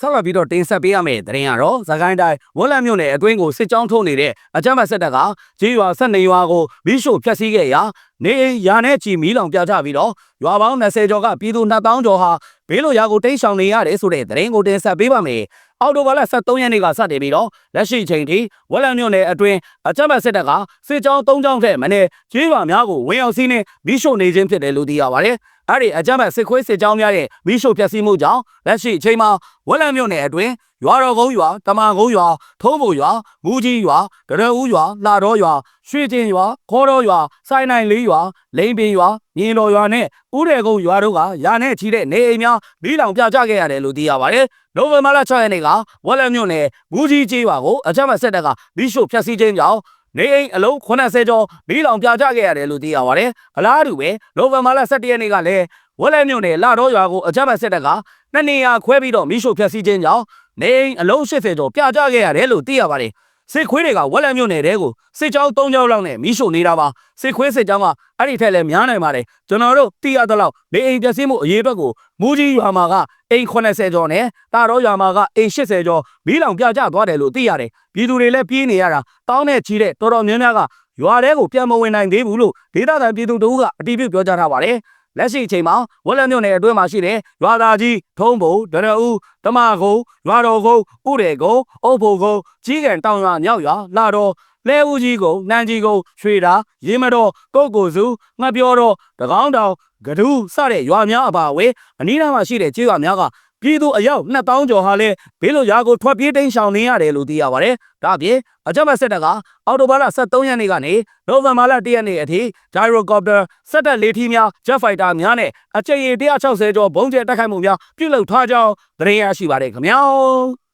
ဆက်လက်ပြီးတော့တင်ဆက်ပေးရမယ့်သတင်းကတော့သခိုင်းတိုင်းဝက်လက်မြို့နယ်အတွင်းကိုစစ်ကြောင်းထိုးနေတဲ့အကြမ်းဖက်စစ်တပ်ကကြေးရွာဆက်နေရွာကိုမိရှို့ဖျက်ဆီးခဲ့ရာနေအိမ်ရာနဲ့ချီမီးလောင်ပြကြပြီးတော့ရွာပေါင်း20ကျော်ကပြည်သူ2000ကျော်ဟာဘေးလိုရာကိုတိတ်ဆောင်နေရတယ်ဆိုတဲ့သတင်းကိုတင်ဆက်ပေးပါမယ်။အော်တိုဘာလ23ရက်နေ့ကစတင်ပြီးတော့လက်ရှိချိန်ထိဝက်လက်မြို့နယ်အတွင်းအကြမ်းဖက်စစ်တပ်ကစစ်ကြောင်း3ကြောင်းထက်မနည်းကြေးရွာများကိုဝင်ရောက်စီးနှင်းမိရှို့နေခြင်းဖြစ်တယ်လို့သိရပါတယ်။ အဲ့ဒီအကြမ်းဖက်စစ်ခွေးစစ်ကြောင်းများရဲ့မိရှို့ဖျက်ဆီးမှုကြောင့်လက်ရှိအချိန်မှာဝက်လက်မြို့နယ်အတွင်းရွာတော်ကုန်းရွာတမန်ကုန်းရွာထုံးဘိုရွာမူကြီးရွာတရဦးရွာလာတော်ရွာရွှေကျင်ရွာခေါ်တော်ရွာစိုင်းနိုင်လေးရွာလိန်ပင်ရွာမြင်းတော်ရွာနဲ့ဥဒေကုန်းရွာတို့ကရာနဲ့ချီတဲ့နေအိမ်များမီးလောင်ပြကြခဲ့ရတယ်လို့သိရပါတယ်။နိုဝင်ဘာလ6ရက်နေ့ကဝက်လက်မြို့နယ်မူကြီးကျေးရွာကိုအကြမ်းဖက်စစ်တပ်ကမိရှို့ဖျက်ဆီးခြင်းကြောင့် နေအိမ်အလုံး80ကျော်မီးလောင်ပြကြခဲ့ရတယ်လို့သိရပါတယ်။အလားတူပဲနိုဝင်ဘာလ17ရက်နေ့ကလည်းဝက်လက်မြို့နယ်လာတော်ရွာကိုအကြမ်းဖက်စစ်တပ်ကနှစ်နေရာခွဲပြီးတော့မိရှို့ဖျက်ဆီးခြင်းကြောင့်နေအိမ်အလုံး80ကျော်ပြကြခဲ့ရတယ်လို့သိရပါတယ်။ စစ်ခွေးတွေကဝက်လက်မြို့နယ်တဲကိုစစ်ကြောင်း3ကြောင်းလောက်နဲ့မိရှို့နေတာပါစစ်ခွေးစစ်ကြောင်းကအဲ့ဒီထက်လည်းများနိုင်ပါတယ်ကျွန်တော်တို့သိရသလောက်နေအိမ်ပျက်စီးမှုအရေးဘက်ကိုမူကြီးရွာမှာကအိမ်80ကျော်နဲ့တာတော်ရွာမှာကအိမ်80ကျော်မီးလောင်ပြကြသွားတယ်လို့သိရတယ်ပြည်သူတွေလည်းပြေးနေရတာတောင်းနဲ့ချီတဲ့တော်တော်များများကရွာတဲကိုပြန်မဝင်နိုင်သေးဘူးလို့ဒေသခံပြည်သူတို့ကအတီးပြုပြောကြားထားပါတယ် လက်ရှိအချိန်မှာဝက်လက်မြို့နယ်အတွင်းမှာရှိတဲ့ရွာသားကြီးထုံးဘုံဒရဦးတမကုန်းရွာတော်ကုန်းဥရေကုန်းအုပ်ဖို့ကုန်းကြီးကန်တောင်ရွာမြောက်ရွာလာတော်လဲဦးကြီးကုန်းနန်းကြီးကုန်းရွှေတာရေမတော်ကုတ်ကိုစုငှက်ပြောတော်တကောင်းတောင်ကဒူးစတဲ့ရွာများအပါအဝင်အနီးနားမှာရှိတဲ့ကျေးရွာများက ပြည်သူအယောက်2000ကျော်ဟာလည်းဘေးလိုရာကိုထွက်ပြေးတိမ်းရှောင်နေရတယ်လို့သိရပါတယ်။ဒါအပြင်အကြမ်းဖက်စစ်တပ်ကအော်တိုဘာလ23ရက်နေ့ကနေနိုဝင်ဘာလ1ရက်နေ့အထိ gyrocopter စက်တပ်လေးထီးများ jet fighter များနဲ့အကြိမ်ရေ160ကျော်ဘုံကျဲတိုက်ခိုက်မှုများပြုလုပ်ထားကြောင်းသတင်းရရှိပါတယ်ခင်ဗျာ။